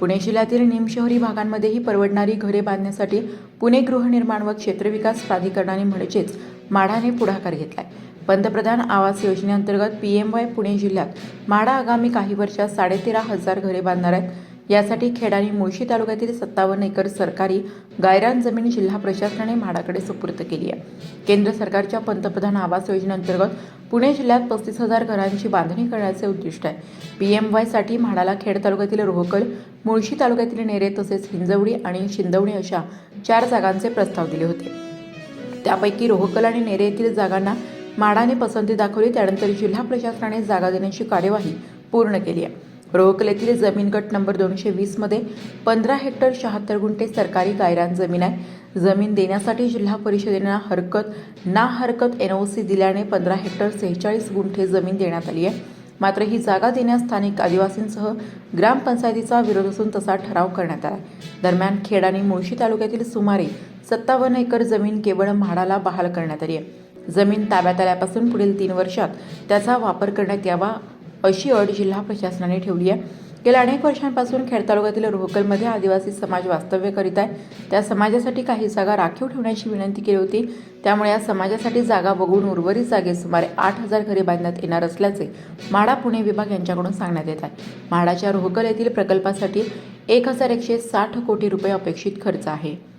पुणे जिल्ह्यातील निमशहरी भागांमध्येही परवडणारी घरे बांधण्यासाठी पुणे गृहनिर्माण व क्षेत्रविकास प्राधिकरणाने म्हणजेच माढाने पुढाकार घेतलाय. पंतप्रधान आवास योजनेअंतर्गत पी एम वाय पुणे जिल्ह्यात माढा आगामी काही वर्षात साडेतेरा हजार घरे बांधणार आहेत. यासाठी खेड आणि मुळशी तालुक्यातील सत्तावन्न एकर सरकारी गायरान जमीन जिल्हा प्रशासनाने म्हाडाकडे सुपूर्द केली आहे. केंद्र सरकारच्या पंतप्रधान आवास योजनेअंतर्गत पुणे जिल्ह्यात पस्तीस हजार घरांची बांधणी करण्याचे उद्दिष्ट आहे. पी एम वायसाठी म्हाडाला खेड तालुक्यातील रोहकल मुळशी तालुक्यातील नेरे तसेच हिंजवडी आणि शिंदवणी अशा चार जागांचे प्रस्ताव दिले होते. त्यापैकी रोहकल आणि नेरे येथील जागांना म्हाडाने पसंती दाखवली त्यानंतर जिल्हा प्रशासनाने जागा देण्याची कार्यवाही पूर्ण केली आहे. रोहकलेतील जमीन गट नंबर दोनशे वीसमध्ये पंधरा हेक्टर शहात्तर गुंठे सरकारी गायरान जमीन आहे. जमीन देण्यासाठी जिल्हा परिषदेनं हरकत ना हरकत एन ओ सी दिल्याने पंधरा हेक्टर सेहेचाळीस गुंठे जमीन देण्यात आली आहे. मात्र ही जागा देण्यास स्थानिक आदिवासींसह ग्रामपंचायतीचा विरोध असून तसा ठराव करण्यात आला दरम्यान खेड आणि मुळशी तालुक्यातील सुमारे सत्तावन्न एकर जमीन केवळ म्हाडाला बहाल करण्यात आली आहे. जमीन ताब्यात आल्यापासून पुढील तीन वर्षात त्याचा वापर करण्यात यावा अशी अट जिल्हा प्रशासनाने ठेवली आहे. गेल्या अनेक वर्षांपासून खेड तालुक्यातील रोहकलमध्ये आदिवासी समाज वास्तव्य करीत आहे. त्या समाजासाठी काही जागा राखीव ठेवण्याची विनंती केली होती. त्यामुळे या समाजासाठी जागा बघून उर्वरित जागेत सुमारे आठ हजार घरे बांधण्यात येणार असल्याचे म्हाडा पुणे विभाग यांच्याकडून सांगण्यात येत आहे. म्हाडाच्या रोहकल येथील प्रकल्पासाठी एक हजार एकशे साठ कोटी रुपये अपेक्षित खर्च आहे.